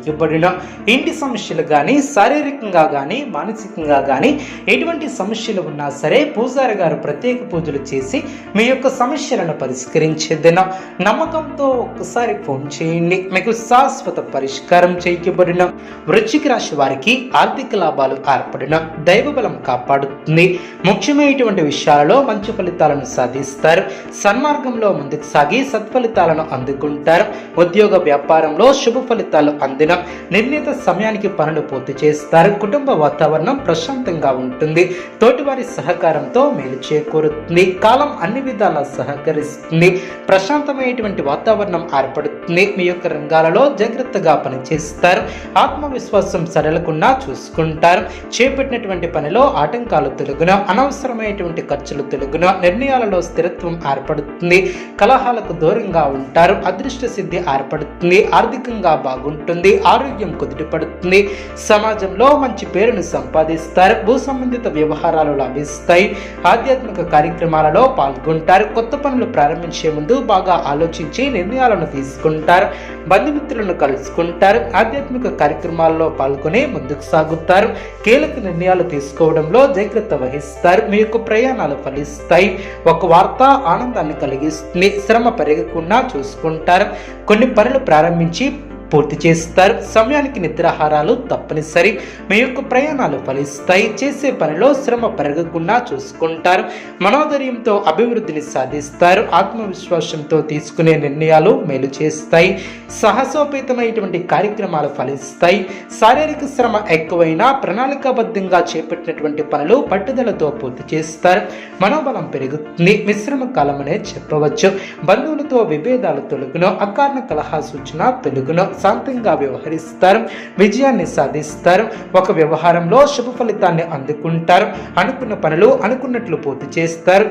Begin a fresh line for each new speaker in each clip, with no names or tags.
చేయబడిన ఇంటి సమస్యలు కానీ శారీరకంగా కానీ మానసికంగా కానీ ఎటువంటి సమస్యలు ఉన్నా సరే పూజారి గారు ప్రత్యేక పూజలు చేసి మీ యొక్క సమస్యలను పరిష్కరించేదిన నమ్మకంతో ఒక్కసారి ఫోన్ చేయండి. మీకు శాశ్వత పరిష్కారం చేయబడిన వృశ్చిక రాశి వారికి ఆర్థిక లాభాలు ఏర్పడిన దైవబలం కాపాడుతుంది. ముఖ్యమైనటువంటి విషయాలలో మంచి ఫలితాలను సాధిస్తారు. సన్మార్గంలో ముందుకు సాగి సత్ఫలితాలను అందుకుంటారు. ఉద్యోగ వ్యాపారంలో శుభ ఫలితాలు అందిన నిర్ణీత సమయానికి పనులు పూర్తి చేస్తారు. కుటుంబ వాతావరణం ప్రశాంతంగా ఉంటుంది. తోటివారి సహకారంతో మేలు చేకూరుతుంది. కాలం అన్ని విధాలా సహకరిస్తుంది. ప్రశాంతమైనటువంటి వాతావరణం ఏర్పడుతుంది. మీ యొక్క రంగాలలో జాగ్రత్తగా పనిచేస్తారు. ఆత్మవిశ్వాసం సడలకుండా చూసుకుంటారు. చేపట్టినటువంటి పనిలో ఆటంకాలు తొలగున అనవసరమైనటువంటి ఖర్చులు తొలగున నిర్ణయాలలో స్థిరత్వం ఏర్పడుతుంది. కలహాలకు దూరంగా ఉంటారు. అదృష్ట సిద్ధి ఏర్పడుతుంది. ఆర్థికంగా బాగుంటుంది. ఆరోగ్యం కుదుటపడుతుంది. సమాజంలో మంచి పేరును సంపాదిస్తారు. భూ సంబంధిత వ్యవహారాలు లభిస్తాయి. ఆధ్యాత్మిక కార్యక్రమాలలో పాల్గొంటారు. కొత్త పనులు ప్రారంభించే ముందు బాగా ఆలోచించి నిర్ణయాలను తీసుకుంటారు. బంధుమిత్రులను కలుసుకుంటారు. ఆధ్యాత్మిక కార్యక్రమాల్లో పాల్గొని ముందుకు సాగుతారు. కీలక నిర్ణయాలు తీసుకోవడంలో జాగ్రత్త వహిస్తారు. మీ యొక్క ప్రయాణాలు ఫలిస్తాయి. ఒక వార్త ఆనందాన్ని కలిగిస్తుంది. శ్రమ పెరగకుండా చూసుకుంటారు. కొన్ని పనులు ప్రారంభించి పూర్తి చేస్తారు. సమయానికి నిద్రాహారాలు తప్పనిసరి. మీ యొక్క ప్రయాణాలు ఫలిస్తాయి. చేసే పనిలో శ్రమ పెరగకుండా చూసుకుంటారు. మనోధైర్యంతో అభివృద్ధిని సాధిస్తారు. ఆత్మవిశ్వాసంతో తీసుకునే నిర్ణయాలు మేలు చేస్తాయి. సాహసోపేతమైనటువంటి కార్యక్రమాలు ఫలిస్తాయి. శారీరక శ్రమ ఎక్కువైనా ప్రణాళికాబద్ధంగా చేపట్టినటువంటి పనులు పట్టుదలతో పూర్తి చేస్తారు. మనోబలం పెరుగుతుంది. మిశ్రమ కాలం అనే చెప్పవచ్చు. బంధువులతో విభేదాలు తొలగును. అకారణ కలహ సూచన తొలగును. శాంతంగా వ్యవహరిస్తారు విజయాన్ని సాధిస్తారు ఒక వ్యవహారంలో శుభ ఫలితాన్ని అందుకుంటారు అనుకున్న పనులు అనుకున్నట్లు పూర్తి చేస్తారు.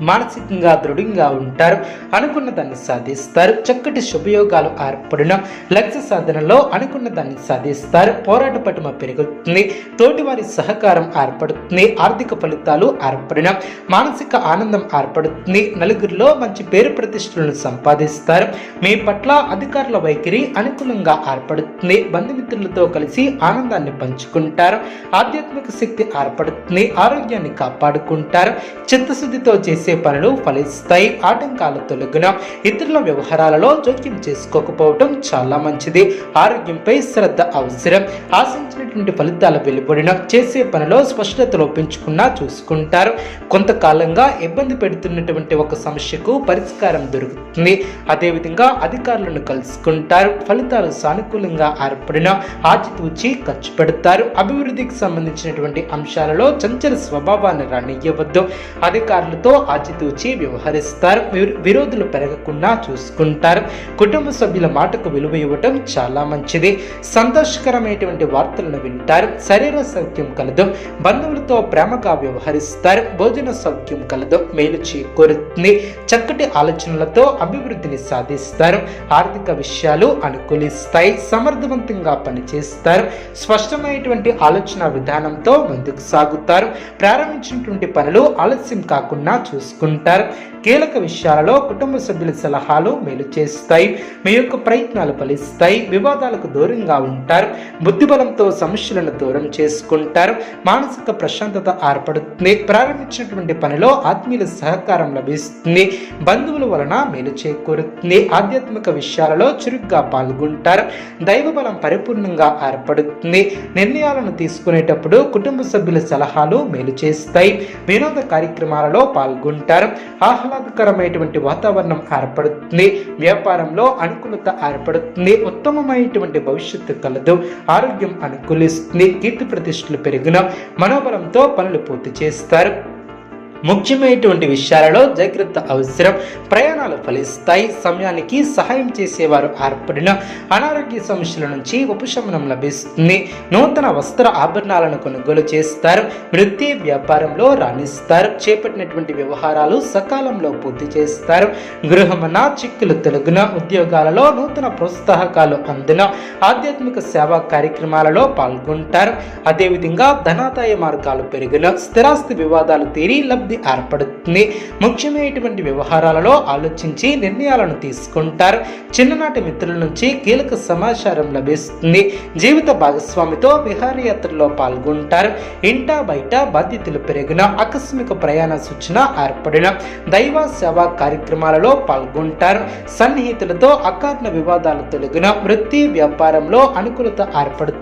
మానసికంగా దృఢంగా ఉంటారు. అనుకున్న దాన్ని సాధిస్తారు. చక్కటి శుభయోగాలు ఏర్పడిన లక్ష్య సాధనలో అనుకున్న దాన్ని సాధిస్తారు. పోరాట పటిమ పెరుగుతుంది. తోటివారి సహకారం ఏర్పడుతుంది. ఆర్థిక ఫలితాలు ఏర్పడిన మానసిక ఆనందం ఏర్పడుతుంది. నలుగురిలో మంచి పేరు ప్రతిష్టలను సంపాదిస్తారు. మీ పట్ల అధికారుల వైఖరి అనుకూలంగా ఏర్పడుతుంది. బంధుమిత్రులతో కలిసి ఆనందాన్ని పంచుకుంటారు. ఆధ్యాత్మిక శక్తి ఏర్పడుతుంది. ఆరోగ్యాన్ని కాపాడుకుంటారు. చిత్తశుద్ధితో చేసి చేసే పనులు ఫలిస్తాయి. ఆటంకాల తొలగిన ఇతరుల వ్యవహారాలలో జోక్యం చేసుకోకపోవటం చాలా మంచిది. ఆరోగ్యంపై శ్రద్ధ అవసరం. ఆశించినటువంటి ఫలితాలు వెలువడిన చేసే పనిలో స్పష్టత లోపించుకున్నా చూసుకుంటారు. కొంతకాలంగా ఇబ్బంది పెడుతున్నటువంటి ఒక సమస్యకు పరిష్కారం దొరుకుతుంది. అదేవిధంగా అధికారులను కలుసుకుంటారు. ఫలితాలు సానుకూలంగా ఏర్పడిన ఆచితూచి ఖర్చు పెడతారు. అభివృద్ధికి సంబంధించినటువంటి అంశాలలో చంచల స్వభావాన్ని రానియ్యవద్దు. అధికారులతో ఆచితూచి వ్యవహరిస్తారు విరోధులు పెరగకుండా చూసుకుంటారు. కుటుంబ సభ్యుల మాటకు విలువ ఇవ్వటం చాలా మంచిది. సంతోషకరమైనటువంటి వార్తలను వింటారు. శరీర సౌఖ్యం కలదు. బంధువులతో ప్రేమగా వ్యవహరిస్తారు. భోజన సౌఖ్యం కలదు. మేలు చేకూరుతుంది. చక్కటి ఆలోచనలతో అభివృద్ధిని సాధిస్తారు. ఆర్థిక విషయాలు అనుకూలిస్తాయి. సమర్థవంతంగా పనిచేస్తారు. స్పష్టమైనటువంటి ఆలోచన విధానంతో ముందుకు సాగుతారు. ప్రారంభించినటువంటి పనులు ఆలస్యం కాకుండా చూస్తారు చూసుకుంటారు కీలక విషయాలలో కుటుంబ సభ్యుల సలహాలు మేలు చేస్తాయి. మీ యొక్క ప్రయత్నాలు ఫలిస్తాయి. వివాదాలకు దూరంగా ఉంటారు. బుద్ధిబలంతో సమస్యలను దూరం చేసుకుంటారు. మానసిక ప్రశాంతత ఏర్పడుతుంది. ప్రారంభించినటువంటి పనిలో ఆత్మీయుల సహకారం లభిస్తుంది. బంధువుల వలన మేలు చేకూరుతుంది. ఆధ్యాత్మిక విషయాలలో చురుగ్గా పాల్గొంటారు. దైవబలం పరిపూర్ణంగా ఏర్పడుతుంది. నిర్ణయాలను తీసుకునేటప్పుడు కుటుంబ సభ్యుల సలహాలు మేలు చేస్తాయి. వినోద కార్యక్రమాలలో పాల్గొంటారు ఉంటారు. ఆహ్లాదకరమైనటువంటి వాతావరణం ఏర్పడుతుంది. వ్యాపారంలో అనుకూలత ఏర్పడుతుంది. ఉత్తమమైనటువంటి భవిష్యత్తు కలదు. ఆరోగ్యం అనుకూలిస్తుంది. కీర్తి ప్రతిష్టలు పెరిగిన మనోబలంతో పనులు పూర్తి చేస్తారు. ముఖ్యమైనటువంటి విషయాలలో జాగ్రత్త అవసరం. ప్రయాణాలు ఫలిస్తాయి. సమయానికి సహాయం చేసేవారు ఏర్పడిన అనారోగ్య సమస్యల నుంచి ఉపశమనం లభిస్తుంది. నూతన వస్త్ర ఆభరణాలను కొనుగోలు చేస్తారు. వృత్తి వ్యాపారంలో రాణిస్తారు. చేపట్టినటువంటి వ్యవహారాలు సకాలంలో పూర్తి చేస్తారు. గృహమన చిక్కులు తెలుగున ఉద్యోగాలలో నూతన ప్రోత్సాహకాలు అందిన ఆధ్యాత్మిక సేవా కార్యక్రమాలలో పాల్గొంటారు. అదేవిధంగా ధనాదాయ మార్గాలు పెరిగిన స్థిరాస్తి వివాదాలు తీరి లబ్ధి ఏర్పడుతుంది. ముఖ్యమైనటువంటి వ్యవహారాలలో ఆలోచించి నిర్ణయాలను తీసుకుంటారు. చిన్ననాటి మిత్రుల నుంచి కీలక సమాచారం లభిస్తుంది. జీవిత భాగస్వామితో విహారయాత్రలో పాల్గొంటారు. ఇంటా బయట బాధ్యతలు పెరిగిన ఆకస్మిక ప్రయాణ సూచన ఏర్పడిన దైవ సేవా కార్యక్రమాలలో పాల్గొంటారు. సన్నిహితులతో అకారణ వివాదాలు తొలగిన వృత్తి వ్యాపారంలో అనుకూలత ఏర్పడుతుంది.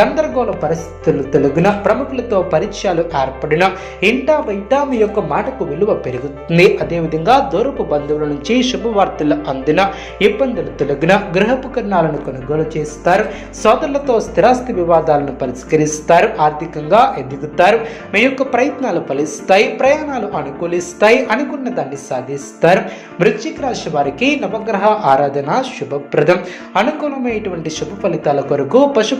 గందరగోళ పరిస్థితులు తొలగిన ప్రముఖులతో పరిచయాలు ఏర్పడిన ఇంటా బయట మీ యొక్క మాటకు విలువ పెరుగుతుంది. అదేవిధంగా దూరపు బంధువుల నుంచి శుభవార్తలు అందిన ఇబ్బందులు తొలగిన గృహోపకరణాలను కొనుగోలు చేస్తారు. సోదరులతో స్థిరాస్తి వివాదాలను పరిష్కరిస్తారు. ఆర్థికంగా ఎదుగుతారు. మీ యొక్క ప్రయత్నాలు ఫలిస్తాయి. ప్రయాణాలు అనుకూలిస్తాయి. అనుకున్న దాన్ని సాధిస్తారు. వృశ్చిక రాశి వారికి నవగ్రహ ఆరాధన శుభప్రదం. అనుకూలమైనటువంటి శుభ ఫలితాల కొరకు